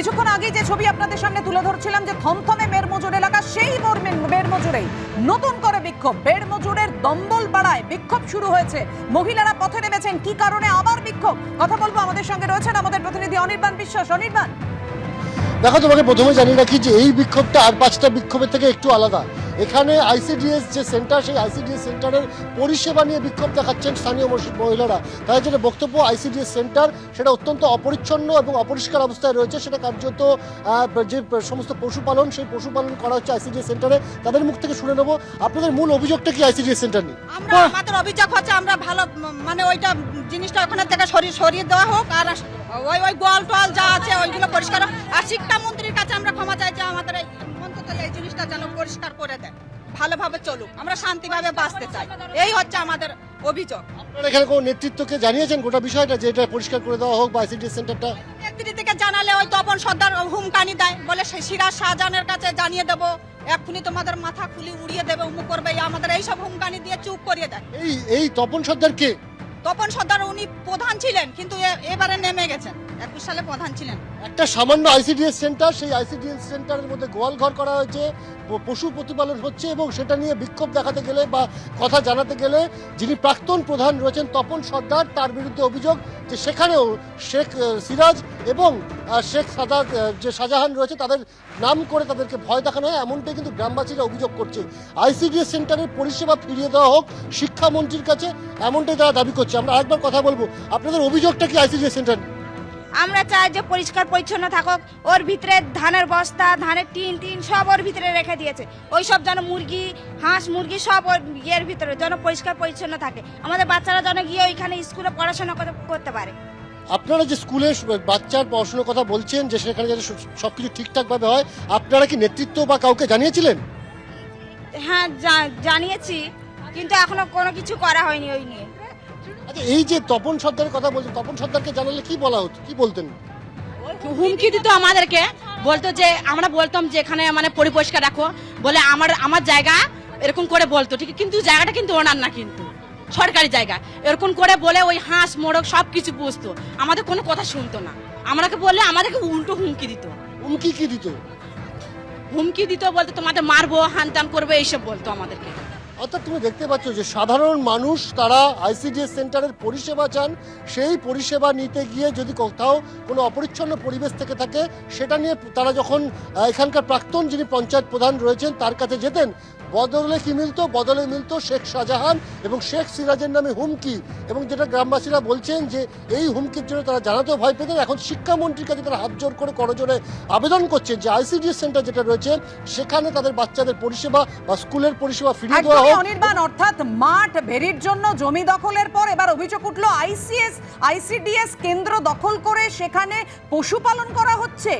কিছুক্ষণ আগে যে ছবি আপনাদের সামনে তুলে ধরছিলাম যে থমথমে বেড়মজুর এলাকা, সেই বেড়মজুরেই নতুন করে বিক্ষোভ। বেড়মজুরের দম্বল বাড়ায় বিক্ষোভ শুরু হয়েছে। মহিলারা পথে নেমেছেন। কি কারণে আবার বিক্ষোভ? কথা বলব আমাদের সঙ্গে রয়েছেন আমাদের প্রতিনিধি অনির্বাণ বিশ্বাস। অনির্বাণ। দেখো, তোমাকে প্রথমে জানিয়ে রাখি যে এই বিক্ষোভটা আর পাঁচটা বিক্ষোভের থেকে একটু আলাদা। এখানে আইসিডিএস যে সেন্টার সেই আইসিডিএস সেন্টারের পরিষেবা নিয়ে বিক্ষোভ দেখাচ্ছেন স্থানীয় মহিলারা। তাদের যেটা বক্তব্য আইসিডিএস সেন্টার সেটা অত্যন্ত অপরিচ্ছন্ন এবং অপরিষ্কার অবস্থায় রয়েছে। সেটা কার্যত যে সমস্ত পশুপালন, সেই পশুপালন করা হচ্ছে আইসিডিএস সেন্টারে তাদের মুখ থেকে শুনে নেব। আপনাদের মূল অভিযোগটা কি আইসিডিএস সেন্টার নিয়ে? আমাদের অভিযোগ হচ্ছে আমরা ভালো মানে ওইটা জিনিসটা ওখানে থেকে সরিয়ে সরিয়ে দেওয়া হোক। আর ওই ওই গোয়াল টোয়াল যা আছে, ওইগুলো পরিষ্কার। আর শিক্ষামন্ত্রীর যেন পরিষ্কার করে দেয়। ভালোভাবে চলুক আমরা শান্তিভাবে বাঁচতে চাই। এই হচ্ছে আমাদের অভিযোগ। আপনারা এখানে কোনো নেতৃত্বকে জানিয়েছেন গোটা বিষয়টা যে এটা পরিষ্কার করে দেওয়া হোক বা আইসিডিএস সেন্টারটা? নেত্রী থেকে জানালে ওই তপন সর্দার হুমকানি দেয় বলে সিরাজ শাহজাহানের কাছে জানিয়ে দেবো এক্ষুনি তোমাদের মাথা খুলি উড়িয়ে দেবে উমুক করবে এই আমাদের এইসব হুমকানি দিয়ে চুপ করিয়ে দেয়। এই এই তপন সর্দার কে? তপন সর্দার উনি প্রধান ছিলেন কিন্তু এবারে নেমে গেছেন। একুশ সালে প্রধান ছিলেন। একটা সামান্য আইসিডিএস সেন্টার সেই আইসিডিএস সেন্টারের মধ্যে গোয়াল ঘর করা হয়েছে পশু প্রতিপালন হচ্ছে এবং সেটা নিয়ে বিক্ষোভ দেখাতে গেলে বা কথা জানাতে গেলে যিনি প্রাক্তন প্রধান রয়েছেন তপন সর্দার তার বিরুদ্ধে অভিযোগ যে সেখানেও শেখ সিরাজ এবং শেখ আহ, যে শাহজাহান রয়েছে তাদের নাম করে তাদেরকে ভয় দেখানো হয় এমনটাই কিন্তু গ্রামবাসীরা অভিযোগ করছে। আইসিডিএস সেন্টারের পরিষেবা ফিরিয়ে দেওয়া হোক শিক্ষামন্ত্রীর কাছে এমনটাই তারা দাবি করছে। আমরা আরেকবার কথা বলব আপনাদের অভিযোগটা কি আইসিডিএস সেন্টার? আমরা চাই যে পরিষ্কার পরিচ্ছন্ন থাকুক। ওর ভিতরে ধানের বস্তা ধানের টিন টিন সব ওর ভিতরে রেখে দিয়েছে। ওই সব যেন মুরগি হাঁস মুরগি সব ওর ইয়ের ভিতরে যেন পরিষ্কার পরিচ্ছন্ন থাকে। আমাদের বাচ্চারা যেন গিয়ে ওইখানে স্কুলে পড়াশোনা করতে- পারে। আপনারা যে স্কুলে বাচ্চার পড়াশোনার কথা বলছেন যে সেখানে যাতে সব কিছু ঠিকঠাকভাবে হয় আপনারা কি নেতৃত্ব বা কাউকে জানিয়েছিলেন? হ্যাঁ জানিয়েছি কিন্তু এখনও কোনো কিছু করা হয়নি ওই নিয়ে। আচ্ছা এই যে তপন সর্দারের কথা বলছেন তপন সর্দারকে জানালে কি বলা হতো? কি বলতেন? হুমকি দিত আমাদেরকে বলতো যে আমরা বলতাম যে এখানে মানে পরিষ্কার রাখো বলে আমার আমার জায়গা এরকম করে বলতো ঠিক কিন্তু জায়গাটা কিন্তু ওনার না কিন্তু সরকারি জায়গা। এরকম করে বলে ওই হাঁস মোরগ সব কিছু বুঝতো আমাদের কোনো কথা শুনতো না। আমরাকে বললে আমাদেরকে উল্টো হুমকি দিত। হুমকি কি দিত? হুমকি দিত বলতো তোমাদের মারবো হানতাম করব এইসব বলতো আমাদেরকে। অর্থাৎ তুমি দেখতে পাচ্ছ যে সাধারণ মানুষ তারা আইসিডিএস সেন্টারের পরিষেবা চান, সেই পরিষেবা নিতে গিয়ে যদি কোথাও কোনো অপরিচ্ছন্ন পরিবেশ থেকে থাকে, সেটা নিয়ে তারা যখন এখানকার প্রাক্তন যিনি পঞ্চায়েত প্রধান রয়েছেন, তার কাছে যেতেন বদলে কি মিলতো? বদলে মিলতো শেখ শাহজাহান এবং শেখ সিরাজের নামে হুমকি। এবং যেটা গ্রামবাসীরা বলছেন যে এই হুমকির জন্য তারা জানাতেও ভয় পেতেন। এখন শিক্ষামন্ত্রীর কাছে তারা হাত জোর করে করজোরে আবেদন করছেন যে আইসিডিএস সেন্টার যেটা রয়েছে সেখানে তাদের বাচ্চাদের পরিষেবা বা স্কুলের পরিষেবা ফিরিয়ে দেওয়া হোক। অনির্বাণ অর্থাৎ মাঠ ভেরির জন্য জমি দখলের পর এবার অভিযোগ উঠল আইসিএস আইসিডিএস কেন্দ্র দখল করে সেখানে পশুপালন করা হচ্ছে।